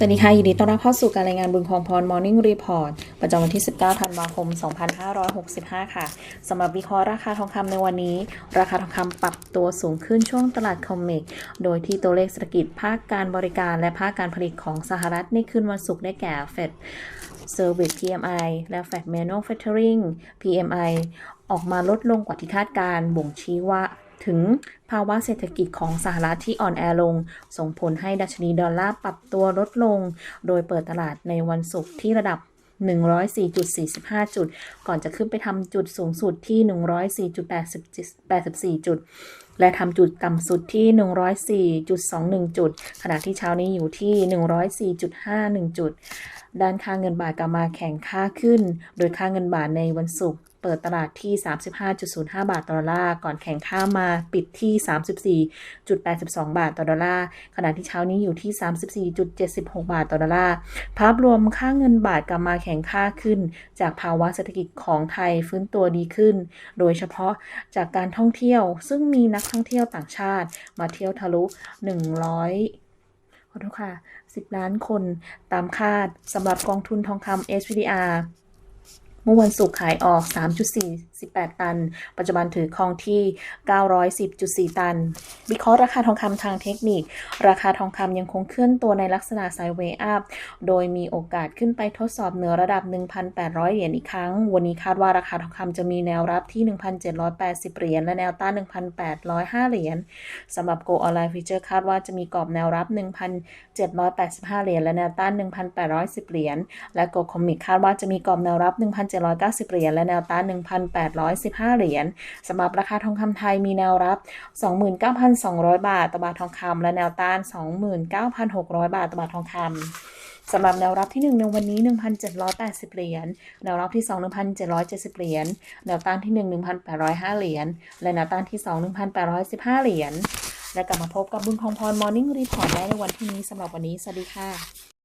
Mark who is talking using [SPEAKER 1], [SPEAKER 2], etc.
[SPEAKER 1] สวัสดีค่ะ ยินดีต้อนรับเข้าสู่การรายงานบุญคองพร Morning Report ประจำวันที่ 19 ธันวาคม 2565 ค่ะ สำหรับวิเคราะห์ราคาทองคำในวันนี้ ราคาทองคำปรับตัวสูงขึ้นช่วงตลาดคอมเมกโดยที่ตัวเลขเศรษฐกิจภาคการบริการและภาคการผลิตของสหรัฐในคืนวันศุกร์ได้แก่เฟด Service PMI และ Fed Manufacturing PMI ออกมาลดลงกว่าที่คาดการบ่งชี้ว่า ถึงภาวะเศรษฐกิจของสหรัฐที่อ่อนแอลง ส่งผลให้ดัชนีดอลลาร์ปรับตัวลดลง โดยเปิดตลาดในวันศุกร์ที่ระดับ104.45 จุด ก่อนจะขึ้นไปทำจุดสูงสุดที่ 104.84 จุด และทำจุดต่ำสุดที่ 104.21 จุด ขณะที่เช้านี้อยู่ที่ 104.51 จุด ด้านค่าเงินบาทกลับมาแข่งค่าขึ้น โดยค่าเงินบาทในวันศุกร์ ปิดตลาดที่ 35.05 บาทต่อดอลลาร์ ก่อนแข่งค่ามาปิดที่ 34.82 บาทต่อดอลลาร์ ขณะที่เช้านี้อยู่ที่ 34.76 บาทต่อดอลลาร์ ภาพรวมค่าเงินบาทกลับมาแข่งค่าขึ้น จากภาวะเศรษฐกิจของไทยฟื้นตัวดีขึ้น โดยเฉพาะจากการท่องเที่ยว ซึ่งมีนักท่องเที่ยวต่างชาติ มาเที่ยวทะลุ 100ขอโทษค่ะ 10 ล้านคนตามคาดสำหรับกองทุนทองคำ SPDR เมื่อวันศุกร์ขายออก 3.4 3.48ตัน ปัจจุบันถือครองที่ 910.4 ตันวิเคราะห์ราคาทองคำทางเทคนิค ราคาทองคำยังคงเคลื่อนตัวในลักษณะไซด์เวย์อัพ โดยมีโอกาสขึ้นไปทดสอบเหนือระดับ 1,800 เหรียญอีกครั้ง วันนี้คาดว่าราคาทองคำจะมีแนวรับที่ 1,780 เหรียญและแนวต้าน 1,805 เหรียญสำหรับ Go Online Future คาดว่าจะมีกรอบแนวรับ 1,785 เหรียญและแนวต้าน 1,810 เหรียญและ Go Comic คาดว่าจะมีกรอบแนวรับ 1,790 เหรียญและแนวต้าน 1,8 815 เหรียญสำหรับราคาทองคำไทยมีแนวรับ 29,200 บาทต่อบาททองคำและแนวต้าน 29,600 บาทต่อบาททองคำสำหรับแนวรับที่ 1 ในวันนี้ 1,780 เหรียญ แนวรับที่ 2 1,770 เหรียญ แนวต้านที่ 1 1,805 เหรียญ และแนวต้านที่ 2 1,815 เหรียญ และกลับมาพบกับบุญของพร Morning Report ได้ในวันที่นี้สำหรับวันนี้ สวัสดีค่ะ